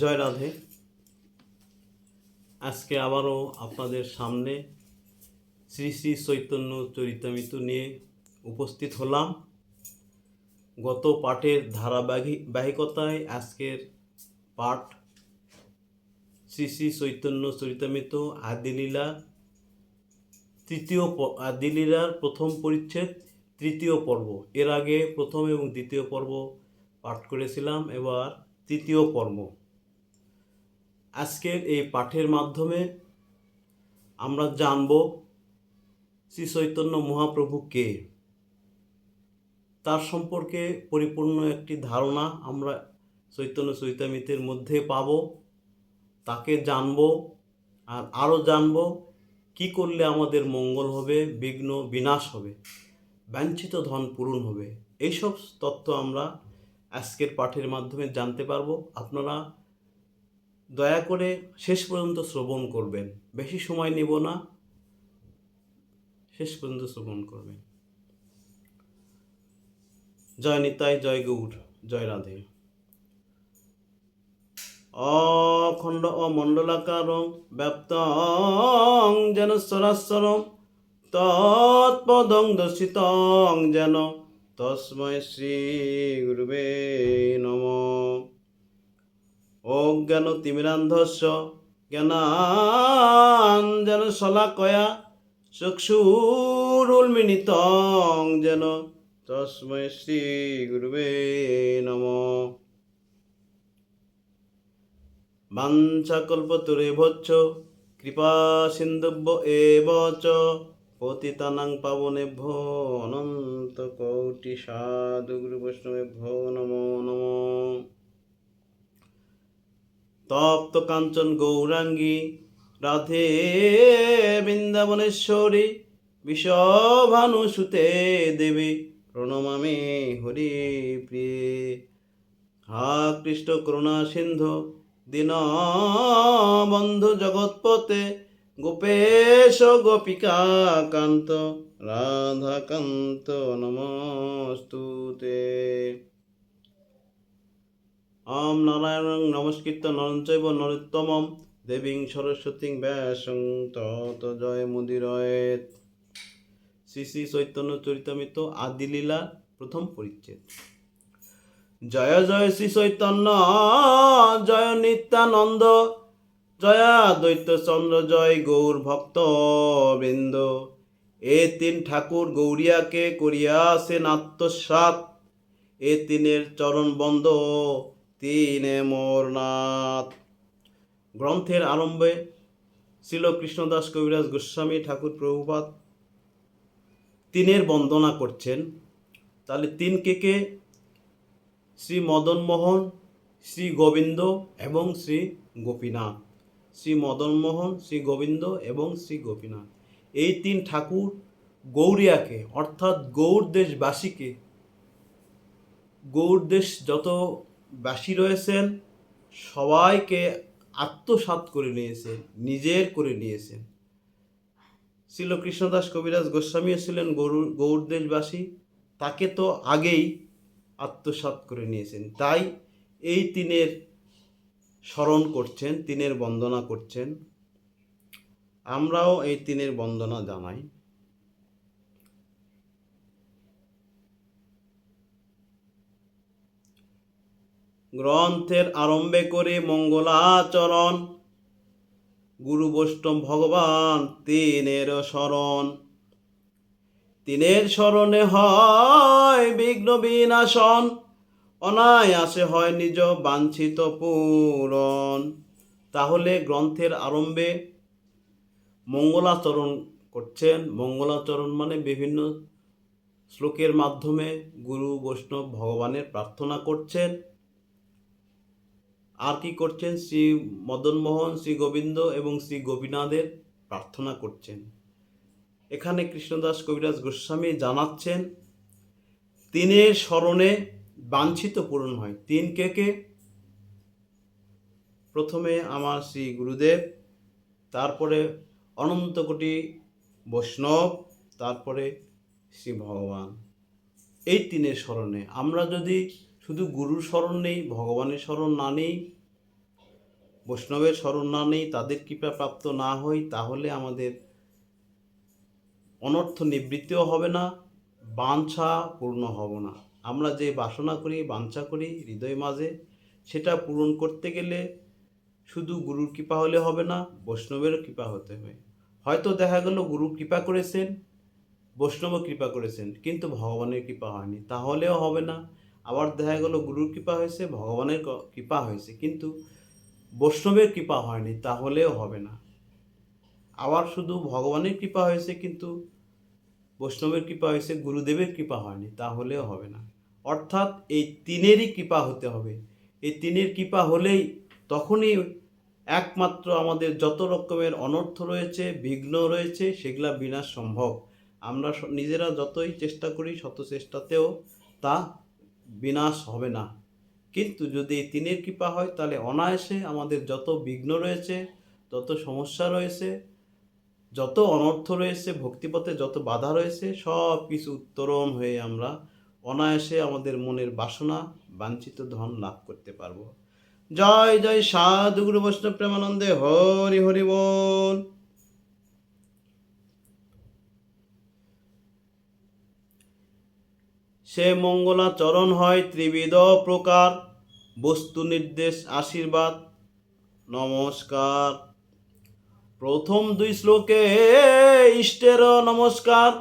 জয় রাধে। আজকে আবারও আপনাদের সামনে শ্রী শ্রী চৈতন্য চরিতামিত নিয়ে উপস্থিত হলাম। গত পাঠের ধারাবাহিকতায় আজকের পাঠ শ্রী শ্রী চৈতন্য চরিতামিত আদিলীলা তৃতীয় আদিলীলার প্রথম পরিচ্ছেদ, তৃতীয় পর্ব। এর আগে প্রথম এবং দ্বিতীয় পর্ব পাঠ করেছিলাম, এবার তৃতীয় পর্ব। আজকের এই পাঠের মাধ্যমে আমরা জানব শ্রী চৈতন্য মহাপ্রভু কে। তার সম্পর্কে পরিপূর্ণ একটি ধারণা আমরা চৈতন্য চৈতামিতের মধ্যে পাব। তাকে জানব আর আরও জানব কি করলে আমাদের মঙ্গল হবে, বিঘ্ন, বিনাশ হবে বাঞ্ছিত ধন পূরণ হবে। এইসব তথ্য আমরা আজকের পাঠের মাধ্যমে জানতে পারব। আপনারা দয়া করে শেষ পর্যন্ত শ্রবণ করবেন। বেশি সময় নেব না। শেষ পর্যন্ত শ্রবণ করবেন। জয় নিতাই, জয় গৌর, জয় রাধে। অখণ্ড অমণ্ডলাকারং ব্যাপ্তং যেন সরাসরম তৎপদং দর্শিতং যেন তস্মৈ শ্রী গুরুবে নম। অজ্ঞান তিমিরান্ধস্য, জ্ঞানান যেন শলাকয়া, চক্ষুরুন্মিলিতং যেন তস্মৈ শ্রী গুরুবে নম। বাঞ্ছাকল্পতরে ভচ্ছ কৃপা সিন্ধুব্য এব চ পতিতানাং পাবনেভ্য অনন্ত কোটি সাধু গুরু বৈষ্ণবেভ্য নমো নমো। তপ্ত কাঞ্চন গৌরাঙ্গী, রাধে বৃন্দাবনেশ্বরী, বিষভানুসুতে দেবী, প্রণমামি হরি প্রিয়ে। হা কৃষ্ণ করুণা সিন্ধু দীন বন্ধু জগৎপতে গোপেশ গোপিকা কান্ত, রাধাকান্ত নমস্তুতে। আম নারায়ণ নমস্কৃত নরঞ্চৈব নরোত্তমম দেবীং সরস্বতীং ব্যাসং তত জয় মুদিরয়েত। শ্রী শ্রী চৈতন্য চরিতামিত আদিলীলা প্রথম পরিচ্ছেদ। জয় জয় শ্রী চৈতন্য, জয় নিত্যানন্দ, জয়া দৈত্য চন্দ্র, জয় গৌর ভক্ত বৃন্দ। এ তিন ঠাকুর গৌরিয়াকে করিয়াছেন আত্মসাত এ তিনের চরণ বন্ধ তিনে মোর নাথ গ্রন্থের আরম্ভে ছিল কৃষ্ণদাস কবিরাজ গোস্বামী ঠাকুর প্রভুপাত তিনের বন্দনা করছেন। তাহলে তিন কে কে? শ্রী মদন মোহন শ্রী গোবিন্দ এবং শ্রী গোপীনাথ। শ্রী মদন মোহন শ্রী গোবিন্দ এবং শ্রী গোপীনাথ। এই তিন ঠাকুর গৌরিয়াকে, অর্থাৎ গৌর দেশবাসীকে গৌর দেশ যত বাসী রয়েছেন, সবাইকে আত্মসাৎ করে নিয়েছেন, নিজের করে নিয়েছেন। ছিল কৃষ্ণদাস কবিরাজ গোস্বামীও ছিলেন গৌর গৌর দেশবাসী, তাকে তো আগেই আত্মসাৎ করে নিয়েছেন। তাই এই তিনের স্মরণ করছেন, তিনের বন্দনা করছেন। আমরাও এই তিনের বন্দনা জানাই। গ্রন্থের আরম্ভে করে মঙ্গলাচরণ, গুরু বৈষ্ণব ভগবান তিনের শরণ। তিনের স্মরণে হয় বিঘ্ন বিনাশন, অনায়াসে হয় নিজ বাঞ্ছিত পূরণ। তাহলে গ্রন্থের আরম্ভে মঙ্গলাচরণ করছেন। মঙ্গলাচরণ মানে বিভিন্ন শ্লোকের মাধ্যমে গুরু বৈষ্ণব ভগবানের প্রার্থনা করছেন। আর কি করছেন? শ্রী মদনমোহন শ্রী গোবিন্দ এবং শ্রী গোপীনাথের প্রার্থনা করছেন। এখানে কৃষ্ণদাস কবিরাজ গোস্বামী জানাচ্ছেন তিনের স্মরণে বাঞ্ছিত পূরণ হয়। তিন কে কে? প্রথমে আমার শ্রী গুরুদেব, তারপরে অনন্ত কোটি বৈষ্ণব, তারপরে শ্রী ভগবান। এই তিনের স্মরণে আমরা যদি শুধু গুরুর স্মরণ নেই, ভগবানের স্মরণ না নেই, বৈষ্ণবের শরণ না নেই, তাদের কৃপা প্রাপ্ত না হই, তাহলে আমাদের অনর্থ নিবৃত্তিও হবে না, বাঞ্ছা পূর্ণ হব না। আমরা যে বাসনা করি, বাঞ্ছা করি হৃদয় মাঝে, সেটা পূরণ করতে গেলে শুধু গুরুর কৃপা হলে হবে না, বৈষ্ণবেরও কৃপা হতে হবে। হয়তো দেখা গেল গুরু কৃপা করেছেন, বৈষ্ণবও কৃপা করেছেন, কিন্তু ভগবানের কৃপা হয়নি, তাহলেও হবে না। আবার দেখা গেল গুরুর কৃপা হয়েছে, ভগবানের কৃপা হয়েছে, কিন্তু বৈষ্ণবের কৃপা হয়নি, তাহলেও হবে না। আবার শুধু ভগবানের কৃপা হয়েছে, কিন্তু বৈষ্ণবের কৃপা হয়েছে, গুরুদেবের কৃপা হয়নি, তাহলেও হবে না। অর্থাৎ এই তিনেরই কৃপা হতে হবে। এই তিনের কৃপা হলেই তখনই একমাত্র আমাদের যত রকমের অনর্থ রয়েছে, বিঘ্ন রয়েছে, সেগুলা বিনাশ সম্ভব। আমরা নিজেরা যতই চেষ্টা করি, শত চেষ্টাতেও তা বিনাশ হবে না। কিন্তু যদি তিনের কৃপা হয়, তাহলে অনায়াসে আমাদের যত বিঘ্ন রয়েছে যত সমস্যা রয়েছে, যত অনর্থ রয়েছে, ভক্তিপথে যত বাধা রয়েছে, সব কিছু উত্তরণ হয়ে আমরা অনায়াসে আমাদের মনের বাসনা, বাঞ্ছিত ধন লাভ করতে পারব। জয় জয়, সাধু গুরু বৈষ্ণব প্রেমানন্দে হরি হরি বল। সে মঙ্গলাচরণ হয় ত্রিবিধ প্রকার। বস্তু নির্দেশ, আশীর্বাদ। নমস্কার। প্রথম দুই শ্লোকে ইষ্টের নমস্কার।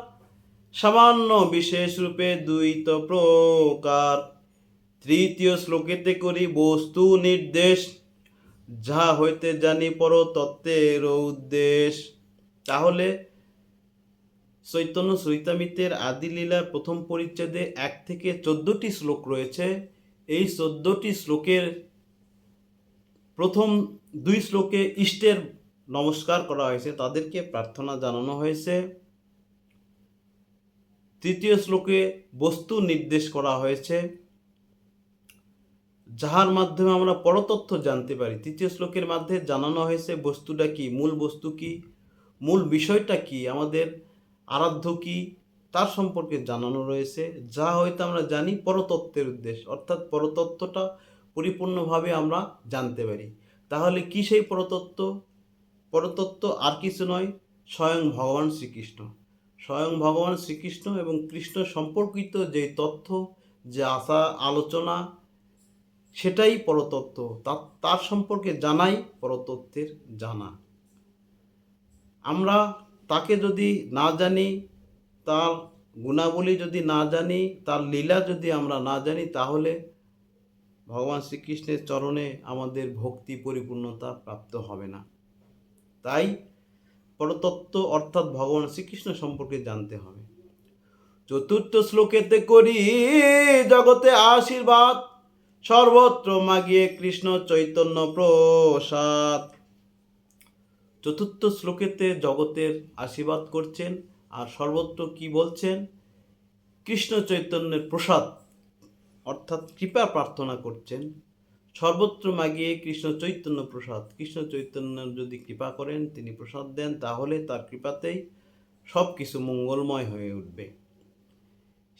সামান্য বিশেষ রূপে দ্বৈত প্রকার। তৃতীয় শ্লোকেতে করি বস্তু নির্দেশ। যা হইতে জানি পর তত্ত্বের উদ্দেশ। তাহলে চৈতন্য চৈতামিতের আদিলীলার প্রথম পরিচ্ছেদে এক থেকে চোদ্দটি শ্লোক রয়েছে। এই চোদ্দটি শ্লোকের প্রথম দুই শ্লোকে ইষ্টের নমস্কার করা হয়েছে, তাদেরকে প্রার্থনা জানানো হয়েছে। তৃতীয় শ্লোকে বস্তু নির্দেশ করা হয়েছে। যাহার মাধ্যমে আমরা পরতথ্য জানতে পারি। তৃতীয় শ্লোকের মাধ্যমে জানানো হয়েছে বস্তুটা কি, মূল বস্তু কি, মূল বিষয়টা কি, আমাদের আরাধ্য কি? তার সম্পর্কে জানানো রয়েছে। যা হয়তো আমরা জানি পরতত্ত্বের উদ্দেশ্য। অর্থাৎ পরতত্ত্বটা পরিপূর্ণভাবে আমরা জানতে পারি। তাহলে কি সেই পরতত্ত্ব? পরতত্ত্ব আর কিছু নয়, স্বয়ং ভগবান শ্রীকৃষ্ণ। স্বয়ং ভগবান শ্রীকৃষ্ণ এবং কৃষ্ণ সম্পর্কিত যে তথ্য, যে আশা, আলোচনা, সেটাই পরতত্ত্ব। তার তার সম্পর্কে জানাই পরতত্ত্বের জানা। আমরা তাকে যদি না জানি, তার গুণাবলী যদি না জানি, তার লীলা যদি আমরা না জানি, তাহলে ভগবান শ্রীকৃষ্ণের চরণে আমাদের ভক্তি পরিপূর্ণতা প্রাপ্ত হবে না। তাই পরতত্ত্ব অর্থাৎ ভগবান শ্রীকৃষ্ণ সম্পর্কে জানতে হবে। চতুর্থ শ্লোকেতে করি, জগতে আশীর্বাদ, সর্বত্র মাগিয়ে কৃষ্ণ চৈতন্য প্রসাদ। চতুর্থ শ্লোকেতে জগতের আশীর্বাদ করছেন আর সর্বত্র কি বলছেন? কৃষ্ণ চৈতন্যের প্রসাদ, অর্থাৎ কৃপা প্রার্থনা করছেন। সর্বত্র মাগিয়ে কৃষ্ণ চৈতন্য প্রসাদ, কৃষ্ণ চৈতন্য যদি কৃপা করেন, তিনি প্রসাদ দেন, তাহলে তার কৃপাতেই সব কিছু মঙ্গলময় হয়ে উঠবে।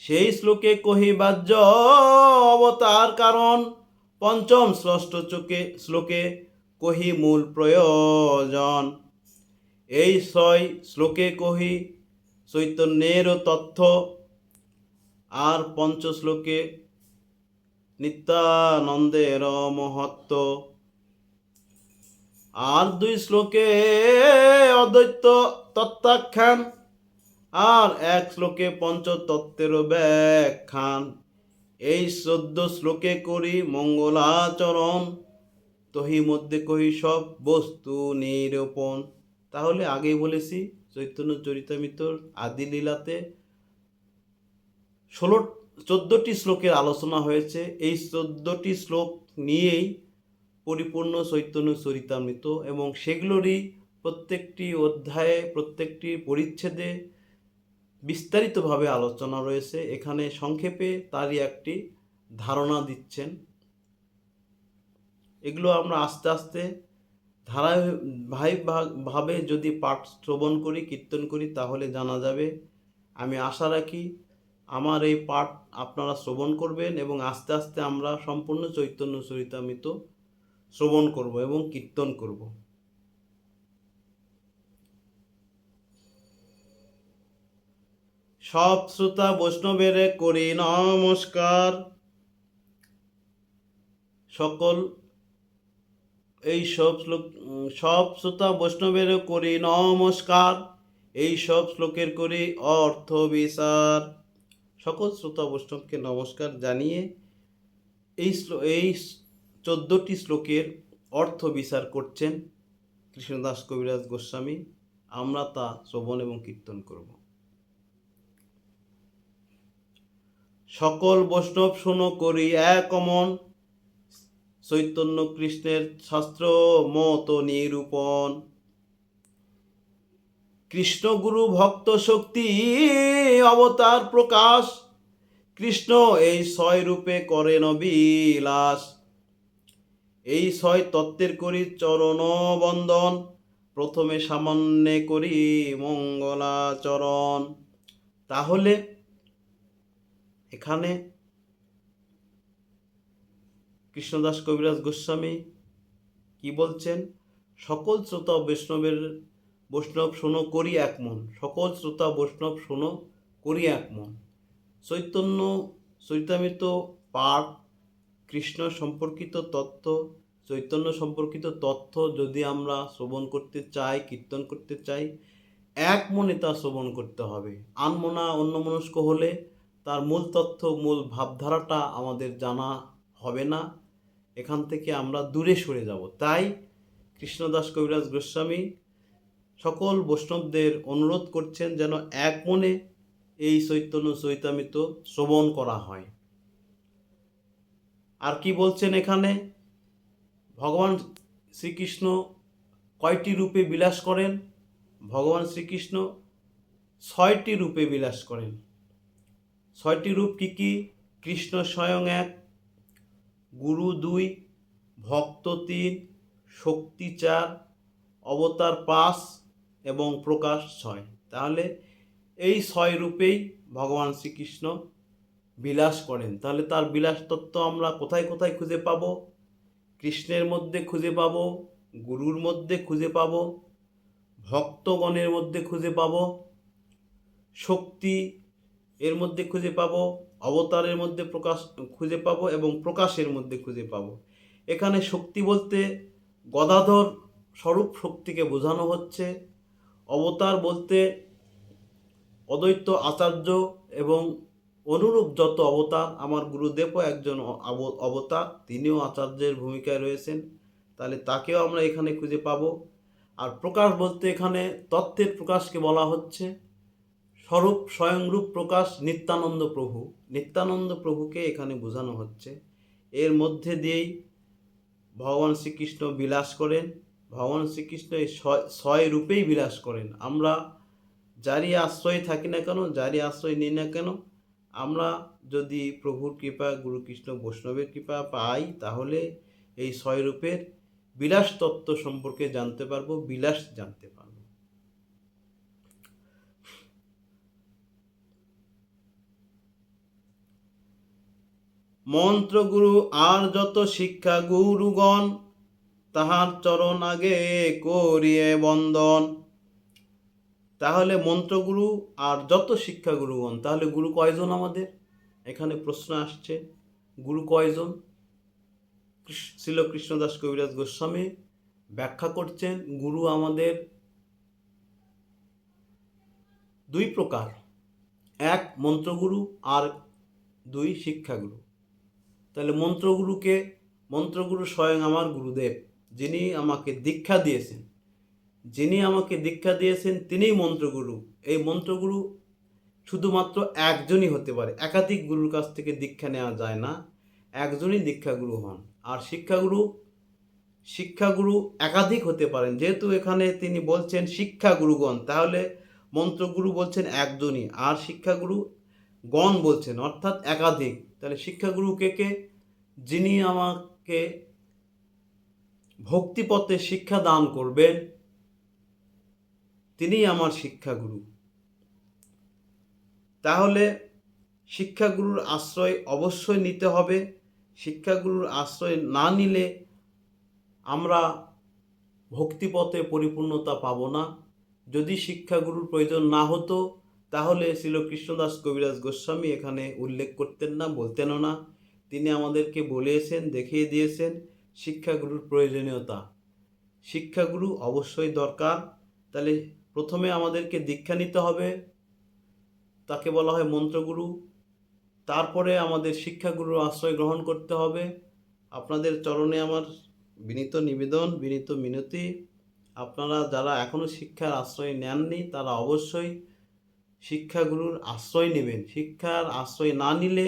সেই শ্লোকে কহি বাহ্য অবতার কারণ, পঞ্চম ষষ্ঠ চোখে শ্লোকে কহি মূল প্রয়োজন। এই ছয় শ্লোকে কহি চৈতন্যের তথ্য। আর পঞ্চ শ্লোকে নিত্যানন্দের মহত্ব। আর দুই শ্লোকে অদ্বৈত তত্ত্বাখ্যান। আর এক শ্লোকে পঞ্চতত্ত্বের ব্যাখ্যান। এই চোদ্দ শ্লোকে করি মঙ্গলাচরণ। তহি মধ্যে কহি, সব বস্তু নিরূপণ। তাহলে আগেই বলেছি, চৈতন্য চরিতামিতর আদি লীলাতে ষোলো, চোদ্দোটি শ্লোকের আলোচনা হয়েছে। এই চোদ্দোটি শ্লোক নিয়েই পরিপূর্ণ চৈতন্য চরিতামৃত এবং সেগুলোরই প্রত্যেকটি অধ্যায়ে, প্রত্যেকটি পরিচ্ছেদে বিস্তারিতভাবে আলোচনা রয়েছে। এখানে সংক্ষেপে তারই একটি ধারণা দিচ্ছেন। এগুলো আমরা আস্তে আস্তে ধারাবাহিক ভাবে যদি পাঠ শ্রবণ করি, কীর্তন করি, তাহলে জানা যাবে। আমি আশা রাখি আমার এই পাঠ আপনারা শ্রবণ করবেন এবং আস্তে আস্তে আমরা সম্পূর্ণ চৈতন্য চরিতামিত শ্রবণ করব এবং কীর্তন করব। সব শ্রোতা বৈষ্ণবের করি নমস্কার। সকল এই সব শ্লোক সব শ্রোতা বৈষ্ণবের করি নমস্কার। এই সব শ্লোকের করি অর্থ বিচার। সকল শ্রোতা বৈষ্ণবকে নমস্কার জানিয়ে এই এই চোদ্দটি শ্লোকের অর্থ বিচার করছেন কৃষ্ণদাস কবিরাজ গোস্বামী। আমরা তা শ্রবণ এবং কীর্তন করব। সকল বৈষ্ণব শোনো করি এক অমন চৈতন্য কৃষ্ণের শাস্ত্র মত নিরূপণ। কৃষ্ণগুরু ভক্ত শক্তি অবতার প্রকাশ। কৃষ্ণ এই ছয় রূপে করেন বিলাস এই ছয় তত্ত্বের করি চরণ বন্দন প্রথমে সামান্যে করি মঙ্গলাচরণ। তাহলে এখানে কৃষ্ণদাস কবিরাজ গোস্বামী কি বলছেন? সকল শ্রোতা বৈষ্ণবের বৈষ্ণব শোনো, করি এক মন। সকল শ্রোতা বৈষ্ণব শোনো, করি এক মন। চৈতন্য চৈতামিত পাঠ, কৃষ্ণ সম্পর্কিত তথ্য চৈতন্য সম্পর্কিত তথ্য যদি আমরা শ্রবণ করতে চাই, কীর্তন করতে চাই, এক মনে তা শ্রবণ করতে হবে। আনমনা অন্যমনস্ক হলে তার মূল তথ্য মূল ভাবধারাটা আমাদের জানা হবে না। এখান থেকে আমরা দূরে সরে যাব। তাই কৃষ্ণদাস কবিরাজ গোস্বামী সকল বৈষ্ণবদের অনুরোধ করছেন যেন এক মনে এই চৈতন্য চৈতামিত শ্রবণ করা হয়। আর কি বলছেন এখানে? ভগবান শ্রীকৃষ্ণ কয়টি রূপে বিলাস করেন? ভগবান শ্রীকৃষ্ণ ছয়টি রূপে বিলাস করেন। ছয়টি রূপ কি কি? কৃষ্ণ স্বয়ং এক গুরু দুই, ভক্ত তিন, শক্তি চার, অবতার পাঁচ এবং প্রকাশ ছয়। তাহলে এই ছয় রূপেই ভগবান শ্রীকৃষ্ণ বিলাস করেন। তাহলে তার বিলাস তত্ত্ব আমরা কোথায় কোথায় খুঁজে পাব? কৃষ্ণের মধ্যে খুঁজে পাব, গুরুর মধ্যে খুঁজে পাবো, ভক্তগণের মধ্যে খুঁজে পাবো, শক্তি এর মধ্যে খুঁজে পাবো অবতারের মধ্যে প্রকাশ, খুঁজে পাবো এবং প্রকাশের মধ্যে খুঁজে পাবো। এখানে শক্তি বলতে গদাধর স্বরূপ শক্তিকে বোঝানো হচ্ছে। অবতার বলতে অদ্বৈত আচার্য এবং অনুরূপ যত অবতার, আমার গুরুদেবও একজন অব- অবতার, তিনিও আচার্যের ভূমিকায় রয়েছেন। তাহলে তাকেও আমরা এখানে খুঁজে পাবো। আর প্রকাশ বলতে এখানে তত্ত্বের প্রকাশকে বলা হচ্ছে। স্বরূপ স্বয়ংরূপ প্রকাশ নিত্যানন্দ প্রভু। নিত্যানন্দ প্রভুকে এখানে বোঝানো হচ্ছে। এর মধ্যে দিয়েই ভগবান শ্রীকৃষ্ণ বিলাস করেন। ভগবান শ্রীকৃষ্ণ এই ছয়- রূপেই বিলাস করেন। আমরা যারই আশ্রয়ে থাকি না কেন, যারই আশ্রয় নিই না কেন, আমরা যদি প্রভুর কৃপা, গুরু কৃষ্ণ বৈষ্ণবের কৃপা পাই, তাহলে এই ছয় রূপের বিলাস তত্ত্ব সম্পর্কে জানতে পারব, বিলাস জানতে পারব। মন্ত্রগুরু আর যত শিক্ষা গুরুগণ, তাহার চরণ আগে করিয়ে বন্দন তাহলে মন্ত্রগুরু আর যত শিক্ষা গুরুগণ, তাহলে গুরু কয়জন আমাদের? এখানে প্রশ্ন আসছে, গুরু কয়জন? শিল কৃষ্ণদাস কবিরাজ গোস্বামী ব্যাখ্যা করছেন, গুরু আমাদের দুই প্রকার। এক মন্ত্রগুরু, আর দুই শিক্ষাগুরু। তাহলে মন্ত্রগুরুকে, মন্ত্রগুরু স্বয়ং আমার গুরুদেব, যিনি আমাকে দীক্ষা দিয়েছেন। যিনি আমাকে দীক্ষা দিয়েছেন, তিনিই মন্ত্রগুরু। এই মন্ত্রগুরু শুধুমাত্র একজনই হতে পারে। একাধিক গুরুর কাছ থেকে দীক্ষা নেওয়া যায় না। একজনই দীক্ষাগুরু হন। আর শিক্ষাগুরু শিক্ষাগুরু একাধিক হতে পারেন। যেহেতু এখানে তিনি বলছেন শিক্ষাগুরুগণ, তাহলে মন্ত্রগুরু বলছেন একজনই। আর শিক্ষাগুরু গণ বলছেন, অর্থাৎ একাধিক। তাহলে শিক্ষাগুরু কে কে? যিনি আমাকে ভক্তিপথে শিক্ষা দান করবেন তিনিই আমার শিক্ষাগুরু। তাহলে শিক্ষাগুরুর আশ্রয় অবশ্যই নিতে হবে। শিক্ষাগুরুর আশ্রয় না নিলে আমরা ভক্তিপথে পরিপূর্ণতা পাব না। যদি শিক্ষাগুরুর প্রয়োজন না হতো তাহলে ছিল কৃষ্ণদাস কবিরাজ গোস্বামী, এখানে উল্লেখ করতেন না, বলতেনও না। তিনি আমাদেরকে বলেছেন, দেখিয়ে দিয়েছেন শিক্ষাগুরুর প্রয়োজনীয়তা। শিক্ষাগুরু অবশ্যই দরকার। তাহলে প্রথমে আমাদেরকে দীক্ষা নিতে হবে। তাকে বলা হয় মন্ত্রগুরু। তারপরে আমাদের শিক্ষাগুরুর আশ্রয় গ্রহণ করতে হবে। আপনাদের চরণে আমার বিনীত নিবেদন, বিনীত মিনতি। আপনারা যারা এখনও শিক্ষার আশ্রয় নেননি, তারা অবশ্যই শিক্ষাগুরুর আশ্রয় নেবেন। শিক্ষার আশ্রয় না নিলে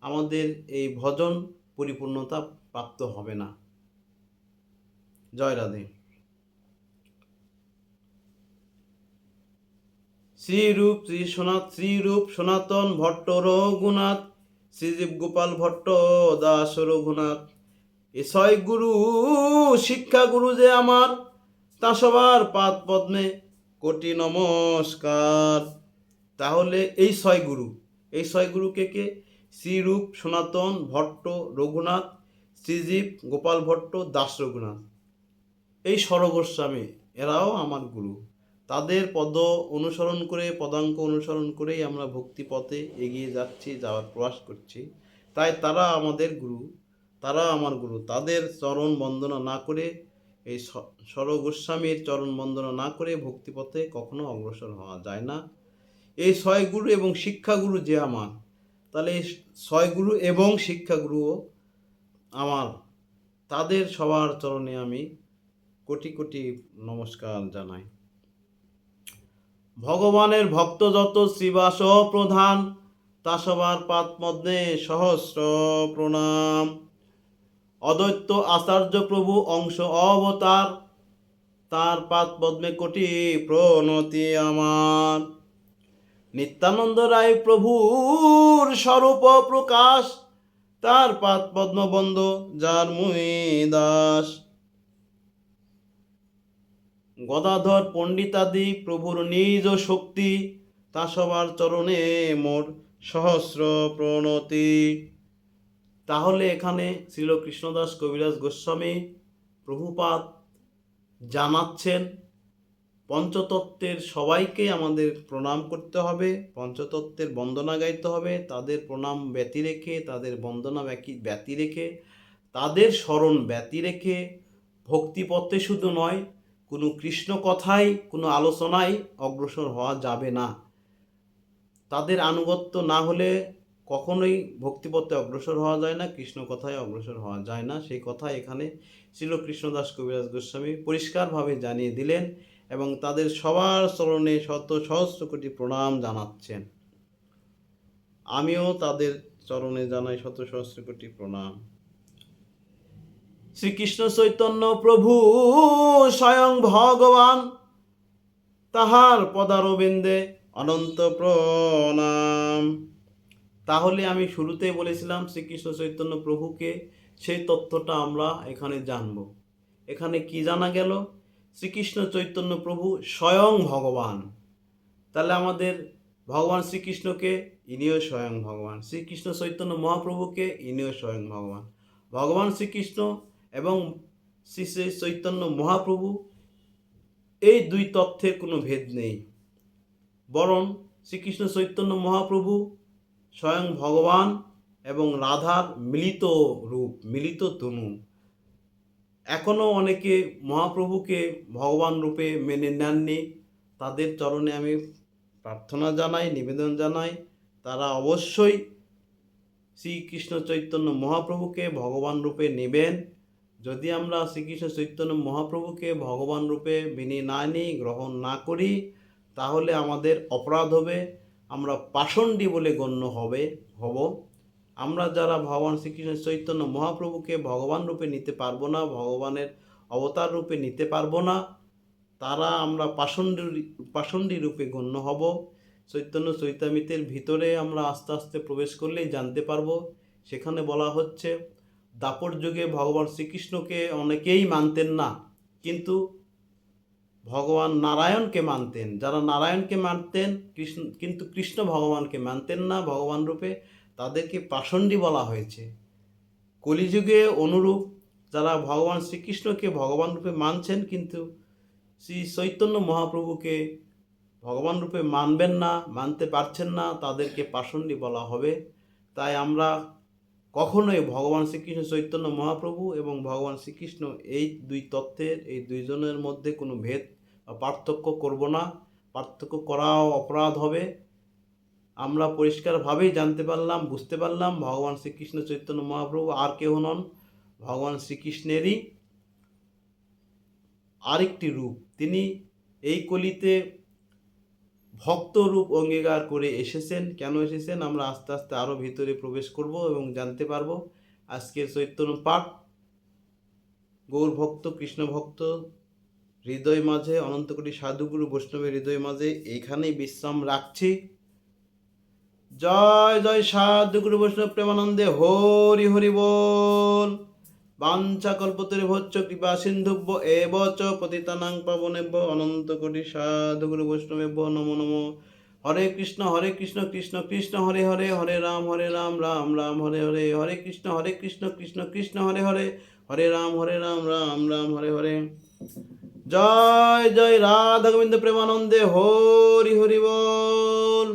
আমাদের এই ভজন পরিপূর্ণতা প্রাপ্ত হবে না। জয় রাধে। শ্রীরূপ শ্রী সনাত, শ্রীরূপ সনাতন ভট্ট রঘুনাথ, শ্রীজীব গোপাল ভট্ট দাস রঘুনাথ। এসয় গুরু, শিক্ষা গুরু যে আমার, তা সবার পাদ পদ্মে কোটি নমস্কার। তাহলে এই ছয় গুরু। এই ছয় গুরুকে কে শ্রীরূপ, সনাতন, ভট্ট, রঘুনাথ, শ্রীজীব, গোপাল ভট্ট, দাস রঘুনাথ। এই স্বরগোস্বামী এরাও আমার গুরু। তাদের পদ অনুসরণ করে, পদাঙ্ক অনুসরণ করেই আমরা ভক্তি পথে এগিয়ে যাচ্ছি, যাওয়ার প্রয়াস করছি। তাই তারা আমাদের গুরু, তারা আমার গুরু। তাদের চরণ বন্দনা না করে, এই স্বর গোস্বামীর চরণ বন্দনা না করে ভক্তিপথে কখনো অগ্রসর হওয়া যায় না। এই ছয় গুরু এবং শিক্ষাগুরু যে আমার, তাহলে এই ছয় গুরু এবং শিক্ষাগুরুও আমার। তাদের সবার চরণে আমি কোটি কোটি নমস্কার জানাই। ভগবানের ভক্ত যত শ্রীবাস প্রধান, তা সবার পাতমধ্যে সহস্র প্রণাম। অদ্বৈত আচার্য প্রভু অংশ অবতার, তার পাত কোটি প্রণতি আমার। নিত্যানন্দ রায় প্রভুর স্বরূপ প্রকাশ, তার পাত পদ্মবন্ধ যার মুই দাস। গদাধর পণ্ডিতাদি প্রভুর নিজ শক্তি, তা সবার চরণে মোর সহস্র প্রণতি। তাহলে এখানে ছিল কৃষ্ণদাস কবিরাজ গোস্বামী প্রভুপাদ জানাচ্ছেন পঞ্চতত্ত্বের সবাইকে আমাদের প্রণাম করতে হবে, পঞ্চতত্ত্বের বন্দনা গাইতে হবে, তাদের প্রণাম ব্যতি রেখে, তাদের বন্দনা ব্যতি রেখে, তাদের স্মরণ ব্যতি রেখে, ভক্তিপথে শুধু নয়, কোনো কৃষ্ণ কথায় কোনো আলোচনায় অগ্রসর হওয়া যাবে না। তাদের আনুগত্য না হলে কখনোই ভক্তিপথে অগ্রসর হওয়া যায় না, কৃষ্ণ কথায় অগ্রসর হওয়া যায় না। সেই কথা এখানে ছিল কৃষ্ণদাস কবিরাজ গোস্বামী পরিষ্কারভাবে জানিয়ে দিলেন। এবং তাদের সবার চরণে শত সহস্র কোটি প্রণাম জানাচ্ছেন। আমিও তাদের চরণে জানাই শত সহস্র কোটি প্রণাম। শ্রীকৃষ্ণ চৈতন্য প্রভু স্বয়ং ভগবান, তাহার পদারবিন্দে অনন্ত প্রণাম। তাহলে আমি শুরুতেই বলেছিলাম শ্রীকৃষ্ণ চৈতন্য প্রভুকে, সেই তথ্যটা আমরা এখানে জানব। এখানে কি জানা গেল? শ্রীকৃষ্ণ চৈতন্য প্রভু স্বয়ং ভগবান। তাহলে আমাদের ভগবান শ্রীকৃষ্ণকে ইনিও স্বয়ং ভগবান। শ্রীকৃষ্ণ চৈতন্য মহাপ্রভুকে ইনিও স্বয়ং ভগবান। ভগবান শ্রীকৃষ্ণ এবং শ্রী শ্রী চৈতন্য মহাপ্রভু, এই দুই তথ্যের কোনো ভেদ নেই। বরং শ্রীকৃষ্ণ চৈতন্য মহাপ্রভু স্বয়ং ভগবান এবং রাধার মিলিত রূপ, মিলিত তনু। এখনও অনেকে মহাপ্রভুকে ভগবান রূপে মেনে নেননি। তাদের চরণে আমি প্রার্থনা জানাই, নিবেদন জানাই, তারা অবশ্যই শ্রীকৃষ্ণ চৈতন্য মহাপ্রভুকে ভগবান রূপে নেবেন। যদি আমরা শ্রীকৃষ্ণ চৈতন্য মহাপ্রভুকে ভগবান রূপে মেনে না নিই গ্রহণ না করি, তাহলে আমাদের অপরাধ হবে, আমরা পাষণ্ডী বলে গণ্য হবে, হব। আমরা যারা ভগবান শ্রীকৃষ্ণ চৈতন্য মহাপ্রভুকে ভগবান রূপে নিতে পারব না, ভগবানের অবতার রূপে নিতে পারব না, তারা আমরা পাষণ্ডী পাষণ্ডী রূপে গণ্য হব। চৈতন্য চৈতামিতের ভিতরে আমরা আস্তে আস্তে প্রবেশ করলেই জানতে পারব। সেখানে বলা হচ্ছে, দাপর যুগে ভগবান শ্রীকৃষ্ণকে অনেকেই মানতেন না, কিন্তু ভগবান নারায়ণকে মানতেন। যারা নারায়ণকে মানতেন, কৃষ্ণ, কিন্তু কৃষ্ণ ভগবানকে মানতেন না ভগবান রূপে। তাদেরকে পাষণ্ডী বলা হয়েছে। কলিযুগে অনুরূপ যারা ভগবান শ্রীকৃষ্ণকে ভগবান রূপে মানছেন কিন্তু শ্রী চৈতন্য মহাপ্রভুকে ভগবান রূপে মানবেন না, মানতে পারছেন না, তাদেরকে পাষণ্ডী বলা হবে। তাই আমরা কখনোই ভগবান শ্রীকৃষ্ণ, চৈতন্য মহাপ্রভু এবং ভগবান শ্রীকৃষ্ণ এই দুই তত্ত্বের, এই দুইজনের মধ্যে কোনো ভেদ বা পার্থক্য করব না। পার্থক্য করাও অপরাধ হবে। আমরা পরিষ্কারভাবেই জানতে পারলাম, বুঝতে পারলাম ভগবান শ্রীকৃষ্ণ চৈতন্য মহাপ্রভু আর কেউ নন। ভগবান শ্রীকৃষ্ণেরই আরেকটি রূপ। তিনি এই কলিতে ভক্ত রূপ অঙ্গীকার করে এসেছেন। কেন এসেছেন? আমরা আস্তে আস্তে আরও ভিতরে প্রবেশ করব এবং জানতে পারব। আজকের চৈতন্য পাঠ, গৌর ভক্ত, কৃষ্ণ ভক্ত, হৃদয় মাঝে, অনন্তকোটি সাধুগুরু বৈষ্ণবের হৃদয় মাঝে, এইখানেই বিশ্রাম রাখছি। জয় জয় সাধুগুরু বৈষ্ণব প্রেমানন্দে হরি হরি বল। বাঞ্ছা কল্পতরে ভচ্চ কৃপা সিন্ধুব্য এব চ পতিতানাং পাবনেব্য অনন্ত কোটি সাধুগুরু বৈষ্ণবেব্য নমো নমো। হরে কৃষ্ণ হরে কৃষ্ণ কৃষ্ণ কৃষ্ণ, হরে হরে হরে রাম হরে রাম রাম রাম, হরে হরে হরে কৃষ্ণ হরে কৃষ্ণ কৃষ্ণ কৃষ্ণ, হরে হরে হরে রাম হরে রাম রাম রাম, হরে হরে। জয় জয় রাধা গোবিন্দ প্রেমানন্দে হরি হরি বল।